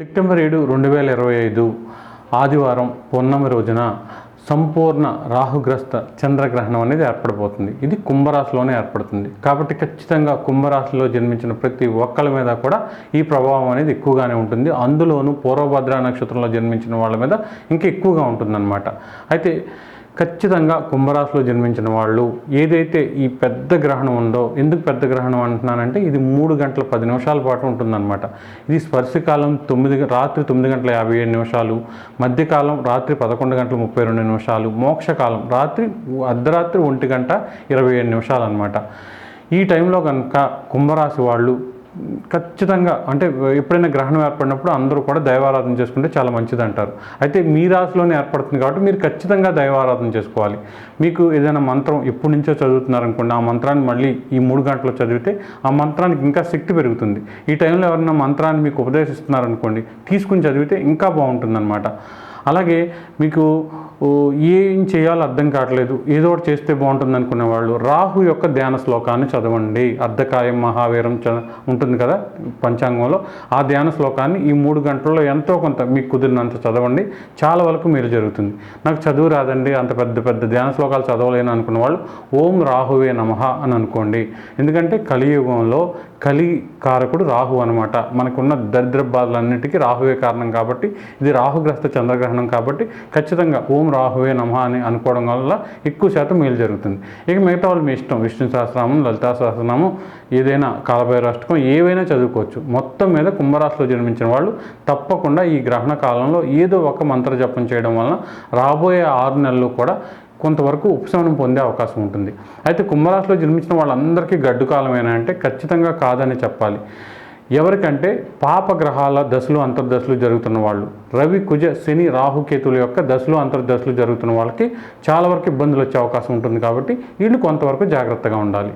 September ఏడు రెండు వేల ఇరవై ఐదు ఆదివారం పొన్నమి రోజున సంపూర్ణ రాహుగ్రస్త చంద్రగ్రహణం అనేది ఏర్పడబోతుంది. ఇది కుంభరాశిలోనే ఏర్పడుతుంది. కాబట్టి ఖచ్చితంగా కుంభరాశిలో జన్మించిన ప్రతి ఒక్కళ్ళ మీద కూడా ఈ ప్రభావం అనేది ఎక్కువగానే ఉంటుంది. అందులోనూ పూర్వభద్ర నక్షత్రంలో జన్మించిన వాళ్ళ మీద ఇంకా ఎక్కువగా ఉంటుందన్నమాట. అయితే ఖచ్చితంగా కుంభరాశిలో జన్మించిన వాళ్ళు ఏదైతే ఈ పెద్ద గ్రహణం ఉందో ఎందుకు పెద్ద గ్రహణం అంటున్నానంటే ఇది మూడు గంటల పది నిమిషాల పాటు ఉంటుందన్నమాట. ఇది స్పర్శకాలం తొమ్మిది గ- రాత్రి తొమ్మిది గంటల యాభై ఏడు నిమిషాలు మధ్యకాలం రాత్రి పదకొండు గంటల ముప్పై రెండు నిమిషాలు మోక్షకాలం రాత్రి అర్ధరాత్రి ఒంటి గంట ఇరవై ఏడు నిమిషాలు అనమాట ఈ టైంలో కనుక కుంభరాశి వాళ్ళు ఖచ్చితంగా అంటే ఎప్పుడైనా గ్రహణం ఏర్పడినప్పుడు అందరూ కూడా దైవారాధన చేసుకుంటే చాలా మంచిది అంటారు అయితే మీ రాశిలోనే ఏర్పడుతుంది కాబట్టి మీరు ఖచ్చితంగా దైవారాధన చేసుకోవాలి. మీకు ఏదైనా మంత్రం ఎప్పటి నుంచో చదువుతున్నారనుకోండి ఆ మంత్రాన్ని మళ్ళీ ఈ మూడు గంటలు చదివితే ఆ మంత్రానికి ఇంకా శక్తి పెరుగుతుంది. ఈ టైంలో ఎవరైనా మంత్రాన్ని మీకు ఉపదేశిస్తున్నారనుకోండి తీసుకుని చదివితే ఇంకా బాగుంటుందన్నమాట. అలాగే మీకు ఏం చేయాలో అర్థం కావట్లేదు ఏదో ఒకటి చేస్తే బాగుంటుంది అనుకునే వాళ్ళు రాహు యొక్క ధ్యాన శ్లోకాన్ని చదవండి. అర్ధకాయం మహావీరం చ ఉంటుంది కదా పంచాంగంలో ఆ ధ్యాన శ్లోకాన్ని ఈ మూడు గంటల్లో ఎంతో కొంత మీకు కుదిరినంత చదవండి. చాలా వరకు మీరు జరుగుతుంది. నాకు చదువు రాదండి అంత పెద్ద పెద్ద ధ్యాన శ్లోకాలు చదవలేను అనుకున్న వాళ్ళు ఓం రాహువే నమః అని అనుకోండి. ఎందుకంటే కలియుగంలో కలి కారకుడు రాహు అనమాట మనకున్న దరిద్ర బాధలన్నిటికీ రాహువే కారణం కాబట్టి ఇది రాహుగ్రస్త చంద్రగ్రహణం కాబట్టి ఖచ్చితంగా ఓం రాహువే నమ అని అనుకోవడం వల్ల ఎక్కువ శాతం మేలు జరుగుతుంది. ఇక మిగతా వాళ్ళు మీ ఇష్టం విష్ణు సహస్రనామం లలితా సహస్రనామం ఏదైనా కాలభైరాష్టకం ఏవైనా చదువుకోవచ్చు. మొత్తం మీద కుంభరాశిలో జన్మించిన వాళ్ళు తప్పకుండా ఈ గ్రహణ కాలంలో ఏదో ఒక మంత్ర జపం చేయడం వలన రాబోయే ఆరు నెలలు కూడా కొంతవరకు ఉపశమనం పొందే అవకాశం ఉంటుంది. అయితే కుంభరాశిలో జన్మించిన వాళ్ళందరికీ గడ్డు కాలమేనా అంటే ఖచ్చితంగా కాదని చెప్పాలి. ఎవరికంటే పాపగ్రహాల దశలు అంతర్దశలు జరుగుతున్న వాళ్ళు. రవి కుజ శని రాహుకేతుల యొక్క దశలు అంతర్దశలు జరుగుతున్న వాళ్ళకి చాలా వరకు ఇబ్బందులు వచ్చే అవకాశం ఉంటుంది కాబట్టి వీళ్ళు కొంతవరకు జాగ్రత్తగా ఉండాలి.